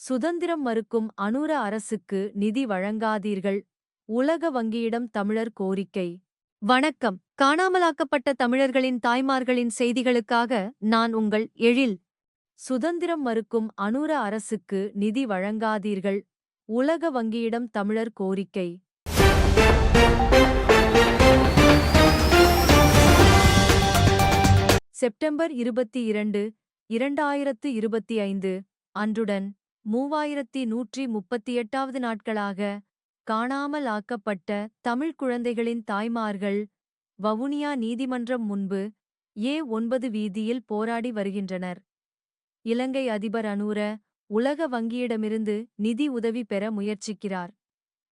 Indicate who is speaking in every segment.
Speaker 1: சுதந்திரம் மறுக்கும் அனுர அரசுக்கு நிதி வழங்காதீர்கள். உலக வங்கியிடம் தமிழர் கோரிக்கை. வணக்கம். காணாமலாக்கப்பட்ட தமிழர்களின் தாய்மார்களின் செய்திகளுக்காக நான் உங்கள் எழில். சுதந்திரம் மறுக்கும் அனுர அரசுக்கு நிதி வழங்காதீர்கள். உலக வங்கியிடம் தமிழர் கோரிக்கை. செப்டம்பர் இருபத்தி இரண்டு இரண்டாயிரத்து இருபத்தி ஐந்து. அன்றுடன் மூவாயிரத்தி நூற்றி முப்பத்தி எட்டாவது நாட்களாக காணாமல் ஆக்கப்பட்ட தமிழ் குழந்தைகளின் தாய்மார்கள் வவுனியா நீதிமன்றம் முன்பு ஏ ஒன்பது வீதியில் போராடி வருகின்றனர். இலங்கை அதிபர் அனூர உலக வங்கியிடமிருந்து நிதி உதவி பெற முயற்சிக்கிறார்.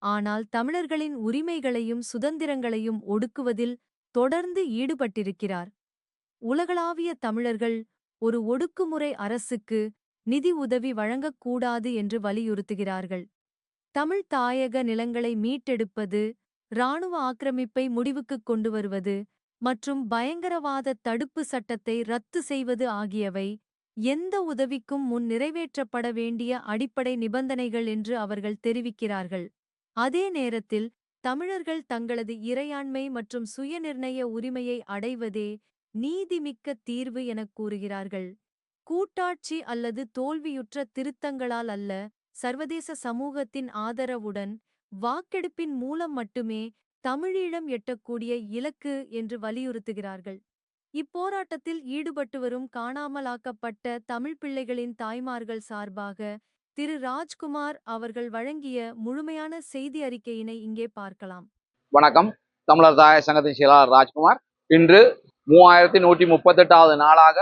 Speaker 1: ஆனால் தமிழர்களின் உரிமைகளையும் சுதந்திரங்களையும் ஒடுக்குவதில் தொடர்ந்து ஈடுபட்டிருக்கிறார். உலகளாவிய தமிழர்கள் ஒரு ஒடுக்குமுறை அரசுக்கு நிதி உதவி வழங்கக்கூடாது என்று வலியுறுத்துகிறார்கள். தமிழ் தாயக நிலங்களை மீட்டெடுப்பது இராணுவ ஆக்கிரமிப்பை முடிவுக்குக் கொண்டு வருவது மற்றும் பயங்கரவாத தடுப்பு சட்டத்தை ரத்து செய்வது ஆகியவை எந்த உதவிக்கும் முன் நிறைவேற்றப்பட வேண்டிய அடிப்படை நிபந்தனைகள் என்று அவர்கள் தெரிவிக்கிறார்கள். அதே நேரத்தில் தமிழர்கள் தங்களது இறையாண்மை மற்றும் சுயநிர்ணய உரிமையை அடைவதே நீதிமிக்க தீர்வு எனக் கூறுகிறார்கள். கூட்டாட்சி அல்லது தோல்வியுற்ற திருத்தங்களால் அல்ல சர்வதேச சமூகத்தின் ஆதரவுடன் வாக்கெடுப்பின் மூலம் மட்டுமே தமிழீழம் எட்டக்கூடிய இலக்கு என்று வலியுறுத்துகிறார்கள். இப்போராட்டத்தில் ஈடுபட்டு வரும் காணாமலாக்கப்பட்ட தமிழ் பிள்ளைகளின் தாய்மார்கள் சார்பாக திரு. ராஜ்குமார் அவர்கள் வழங்கிய முழுமையான செய்தி அறிக்கையினை இங்கே பார்க்கலாம்.
Speaker 2: வணக்கம். தமிழர் தாய சங்கத்தின் செயலாளர் ராஜ்குமார். இன்று மூவாயிரத்தி நூற்றி முப்பத்தெட்டாவது நாளாக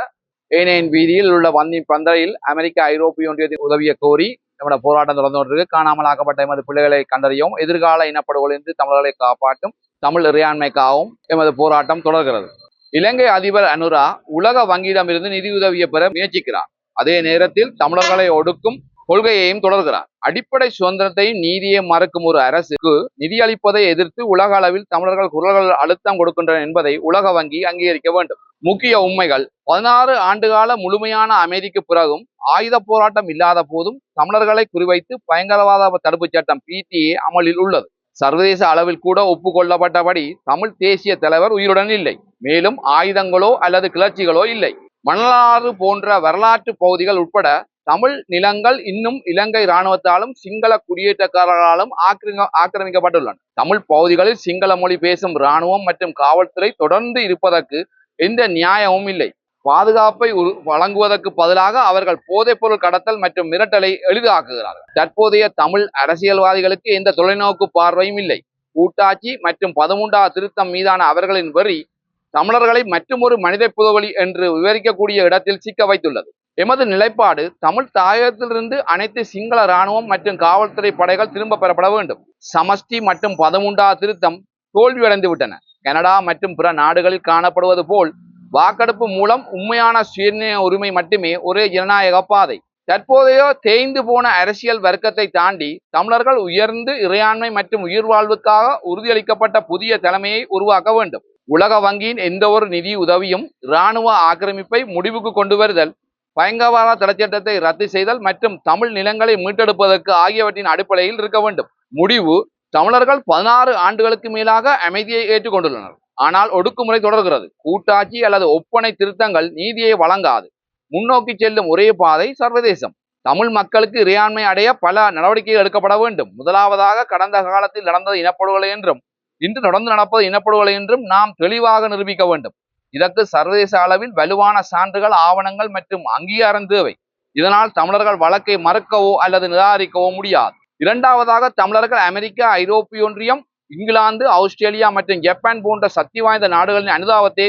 Speaker 2: ஏனையின் வீதியில் உள்ள வந்தி பந்தரையில் அமெரிக்க ஐரோப்பிய ஒன்றியத்தின் உதவிய கோரி நம்முடைய போராட்டம் தொடர்ந்து கொண்டிருக்கு. காணாமல் ஆக்கப்பட்ட எமது பிள்ளைகளை கண்டறியவும் எதிர்கால இனப்படுகொலிருந்து தமிழர்களை காப்பாற்றும் தமிழ் இறையாண்மைக்காகவும் எமது போராட்டம் தொடர்கிறது. இலங்கை அதிபர் அனுரா உலக வங்கியிடமிருந்து நிதியுதவியை பெற முயற்சிக்கிறார். அதே நேரத்தில் தமிழர்களை ஒடுக்கும் கொள்கையையும் தொடர்கிறார். அடிப்படை சுதந்திரத்தையும் நீதியை மறுக்கும் ஒரு அரசுக்கு நிதியளிப்பதை எதிர்த்து உலக அளவில் தமிழர்கள் குரல்கள் அழுத்தம் கொடுக்கின்றன என்பதை உலக வங்கி அங்கீகரிக்க வேண்டும். முக்கிய உண்மைகள் பதினாறு ஆண்டுகால முழுமையான அமைதிக்கு பிறகும் ஆயுத போராட்டம் இல்லாத போதும் தமிழர்களை குறிவைத்து பயங்கரவாத தடுப்புச் சட்டம் பிடிஏ அமலில் உள்ளது. சர்வதேச அளவில் கூட ஒப்புக்கொள்ளப்பட்டபடி தமிழ் தேசிய தலைவர் உயிருடன் இல்லை. மேலும் ஆயுதங்களோ அல்லது கிளர்ச்சிகளோ இல்லை. மணலாறு போன்ற வரலாற்று பகுதிகள் உட்பட தமிழ் நிலங்கள் இன்னும் இலங்கை இராணுவத்தாலும் சிங்கள குடியேற்றக்காரர்களாலும் ஆக்கிரமி ஆக்கிரமிக்கப்பட்டுள்ளன. தமிழ் பகுதிகளில் சிங்கள மொழி பேசும் இராணுவம் மற்றும் காவல்துறை தொடர்ந்து இருப்பதற்கு எந்த நியாயமும் இல்லை. பாதுகாப்பை வழங்குவதற்கு பதிலாக அவர்கள் போதைப்பொருள் கடத்தல் மற்றும் மிரட்டலை எளிதாக்குகிறார்கள். தற்போதைய தமிழ் அரசியல்வாதிகளுக்கு எந்த தொலைநோக்கு பார்வையும் இல்லை. கூட்டாட்சி மற்றும் பதிமூன்றாவது திருத்தம் மீதான அவர்களின் வரி தமிழர்களை மற்றுமொரு மனித புதவழி என்று விவரிக்கக்கூடிய இடத்தில் சிக்க வைத்துள்ளது. எமது நிலைப்பாடு தமிழ் தாயகத்திலிருந்து அனைத்து சிங்கள இராணுவம் மற்றும் காவல்துறை படைகள் திரும்ப பெறப்பட வேண்டும். சமஷ்டி மற்றும் பதமுண்டா திருத்தம் தோல்வியடைந்து விட்டன. கனடா மற்றும் பிற நாடுகளில் காணப்படுவது போல் வாக்கெடுப்பு மூலம் உண்மையான சுயநிய உரிமை மட்டுமே ஒரே ஜனநாயக பாதை. தற்போதைய தேய்ந்து போன அரசியல் வர்க்கத்தை தாண்டி தமிழர்கள் உயர்ந்து இறையாண்மை மற்றும் உயிர்வாழ்வுக்காக உறுதியளிக்கப்பட்ட புதிய தலைமையை உருவாக்க வேண்டும். உலக வங்கியின் எந்த ஒரு நிதி உதவியும் இராணுவ ஆக்கிரமிப்பை முடிவுக்கு கொண்டு வருதல் பயங்கரவாத தடைச்சட்டத்தை ரத்து செய்தல் மற்றும் தமிழ் நிலங்களை மீட்டெடுப்பதற்கு ஆகியவற்றின் அடிப்படையில் இருக்க வேண்டும். முடிவு தமிழர்கள் பதினாறு ஆண்டுகளுக்கு மேலாக அமைதியை ஏற்றுக்கொண்டுள்ளனர். ஆனால் ஒடுக்குமுறை தொடர்கிறது. கூட்டாட்சி அல்லது ஒப்பனை திருத்தங்கள் நீதியை வழங்காது. முன்னோக்கி செல்லும் ஒரே பாதை சர்வதேசம். தமிழ் மக்களுக்கு இறையாண்மை அடைய பல நடவடிக்கைகள் எடுக்கப்பட வேண்டும். முதலாவதாக கடந்த காலத்தில் நடந்தது இனப்படுகொலை என்றும் இன்று நடந்து நடப்பது இனப்படுகொலை என்றும் நாம் தெளிவாக நிரூபிக்க வேண்டும். இதற்கு சர்வதேச அளவில் வலுவான சான்றுகள் ஆவணங்கள் மற்றும் அங்கீகாரம் தேவை. இதனால் தமிழர்கள் வழக்கை மறுக்கவோ அல்லது நிராகரிக்கவோ முடியாது. இரண்டாவதாக தமிழர்கள் அமெரிக்கா ஐரோப்பிய ஒன்றியம் இங்கிலாந்து ஆஸ்திரேலியா மற்றும் ஜப்பான் போன்ற சக்தி வாய்ந்த நாடுகளின் அனுதாபத்தை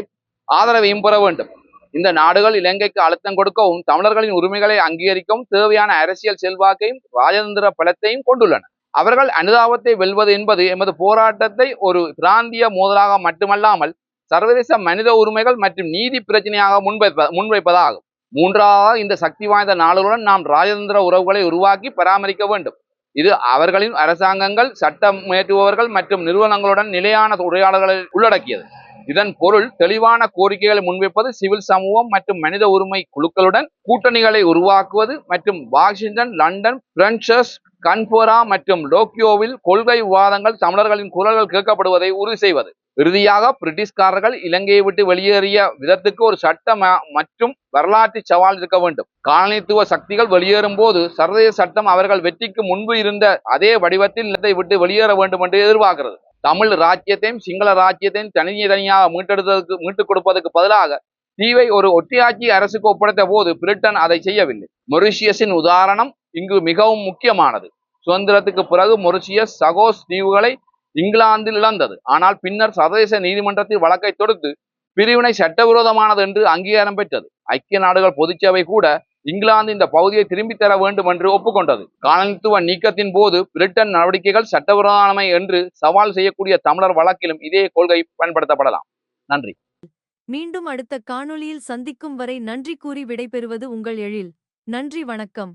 Speaker 2: ஆதரவையும் பெற வேண்டும். இந்த நாடுகள் இலங்கைக்கு அழுத்தம் கொடுக்கவும் தமிழர்களின் உரிமைகளை அங்கீகரிக்கவும் தேவையான அரசியல் செல்வாக்கையும் ராஜதந்திர பலத்தையும் கொண்டுள்ளன. அவர்கள் அனுதாபத்தை வெல்வது என்பது எமது போராட்டத்தை ஒரு பிராந்திய மோதலாக மட்டுமல்லாமல் சர்வதேச மனித உரிமைகள் மற்றும் நீதி பிரச்சனையாக முன்வைப்ப முன்வைப்பதாகும். மூன்றாவது இந்த சக்தி வாய்ந்த நாடுகளுடன் நாம் ராஜதந்திர உறவுகளை உருவாக்கி பராமரிக்க வேண்டும். இது அவர்களின் அரசாங்கங்கள் சட்டம் முயற்றுபவர்கள் மற்றும் நிறுவனங்களுடன் நிலையான உரையாடல்களை உள்ளடக்கியது. இதன் பொருள் தெளிவான கோரிக்கைகளை முன்வைப்பது சிவில் சமூகம் மற்றும் மனித உரிமை குழுக்களுடன் கூட்டணிகளை உருவாக்குவது மற்றும் வாஷிங்டன் லண்டன் பிரன்சஸ் கன்போரா மற்றும் டோக்கியோவில் கொள்கை விவாதங்கள் தமிழர்களின் குரல்கள் கேட்கப்படுவதை உறுதி செய்வது. இறுதியாக பிரிட்டிஷ்காரர்கள் இலங்கையை விட்டு வெளியேறிய விதத்துக்கு ஒரு சட்ட மற்றும் வரலாற்று சவால் இருக்க வேண்டும். காலனித்துவ சக்திகள் வெளியேறும் போது சர்வதேச சட்டம் அவர்கள் வெற்றிக்கு முன்பு இருந்த அதே வடிவத்தில் நிலத்தை விட்டு வெளியேற வேண்டும் என்று எதிர்பார்க்கிறது. தமிழ் ராஜ்யத்தையும் சிங்கள ராஜ்யத்தையும் தனித்தனியாக மீட்டெடுத்ததுக்கு மீட்டுக் கொடுப்பதற்கு பதிலாக தீவை ஒரு ஒற்றையாட்சி அரசுக்கு ஒப்படைத்த போது பிரிட்டன் அதை செய்யவில்லை. மொரிஷியஸின் உதாரணம் இங்கு மிகவும் முக்கியமானது. சுதந்திரத்துக்கு பிறகு மொரிஷியஸ் சகோஸ் தீவுகளை இங்கிலாந்தில் இழந்தது. ஆனால் பின்னர் சர்வதேச நீதிமன்றத்தில் வழக்கை தொடுத்து பிரிவினை சட்டவிரோதமானது என்று அங்கீகாரம் பெற்றது. ஐக்கிய நாடுகள் பொதுச்சபை கூட இங்கிலாந்து இந்த பகுதியை திரும்பித் தர வேண்டும் என்று ஒப்புக்கொண்டது. காலனித்துவ நீக்கத்தின் போது பிரிட்டன் நடவடிக்கைகள் சட்டவிரோதமை என்று சவால் செய்யக்கூடிய தமிழர் வழக்கிலும் இதே கொள்கை பயன்படுத்தப்படலாம். நன்றி.
Speaker 1: மீண்டும் அடுத்த காணொளியில் சந்திக்கும் வரை நன்றி கூறி விடைபெறுவது உங்கள் எழில். நன்றி வணக்கம்.